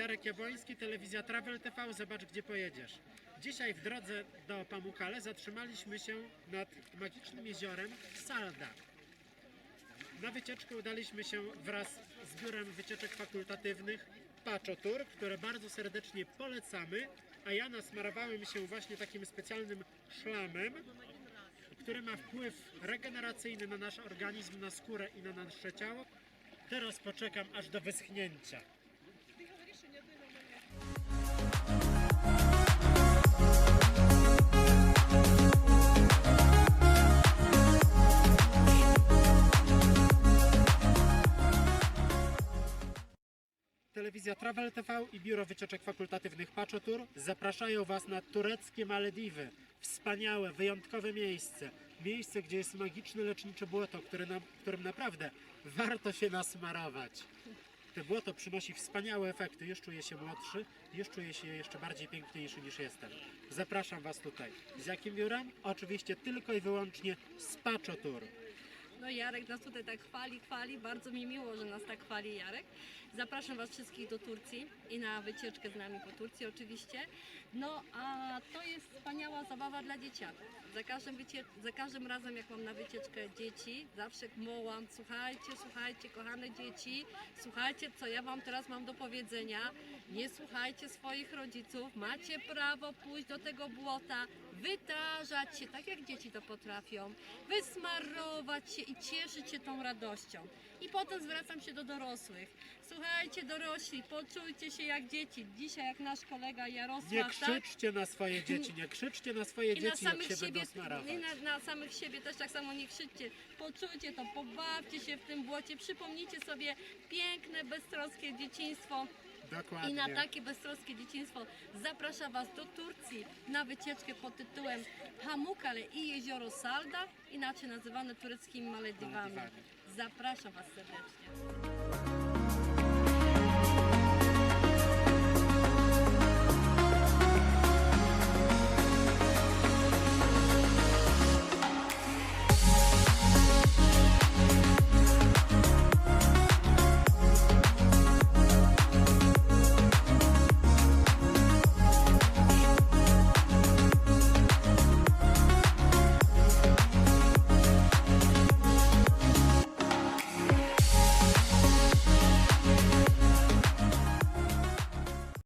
Jarek Jabłoński, telewizja Travel TV, zobacz gdzie pojedziesz. Dzisiaj w drodze do Pamukkale zatrzymaliśmy się nad magicznym jeziorem Salda. Na wycieczkę udaliśmy się wraz z biurem wycieczek fakultatywnych Pacho Tour, które bardzo serdecznie polecamy, a ja nasmarowałem się właśnie takim specjalnym szlamem, który ma wpływ regeneracyjny na nasz organizm, na skórę i na nasze ciało. Teraz poczekam aż do wyschnięcia. Telewizja Travel TV i Biuro Wycieczek Fakultatywnych Pacho Tour zapraszają Was na tureckie Malediwy. Wspaniałe, wyjątkowe miejsce. Miejsce, gdzie jest magiczne lecznicze błoto, które nam, którym naprawdę warto się nasmarować. To błoto przynosi wspaniałe efekty. Już czuję się młodszy, już czuję się jeszcze bardziej piękniejszy niż jestem. Zapraszam Was tutaj. Z jakim biurem? Oczywiście tylko i wyłącznie z Pacho Tour. No Jarek nas tutaj tak chwali, chwali. Bardzo mi miło, że nas tak chwali Jarek. Zapraszam Was wszystkich do Turcji i na wycieczkę z nami po Turcji oczywiście. No a to jest wspaniała zabawa dla dzieciaków. Za każdym, wycie- za każdym razem jak mam na wycieczkę dzieci, zawsze mołam, słuchajcie, słuchajcie, kochane dzieci, słuchajcie, co ja Wam teraz mam do powiedzenia. Nie słuchajcie swoich rodziców, macie prawo pójść do tego błota, wytarzać się, tak jak dzieci to potrafią, wysmarować się i cieszyć się tą radością. I potem zwracam się do dorosłych. Słuchajcie, dorośli, poczujcie się jak dzieci. Dzisiaj, jak nasz kolega Jarosław, Nie tak? krzyczcie na swoje dzieci, nie krzyczcie na swoje I na dzieci, jak samych się siebie, i na, na samych siebie też tak samo nie krzyczcie. Poczujcie to, pobawcie się w tym błocie, przypomnijcie sobie piękne, beztroskie dzieciństwo. Dokładnie. I na takie beztroskie dzieciństwo zapraszam Was do Turcji na wycieczkę pod tytułem Pamukkale i jezioro Salda, inaczej nazywane tureckimi Malediwami. Malediwami. Zapraszam Was serdecznie.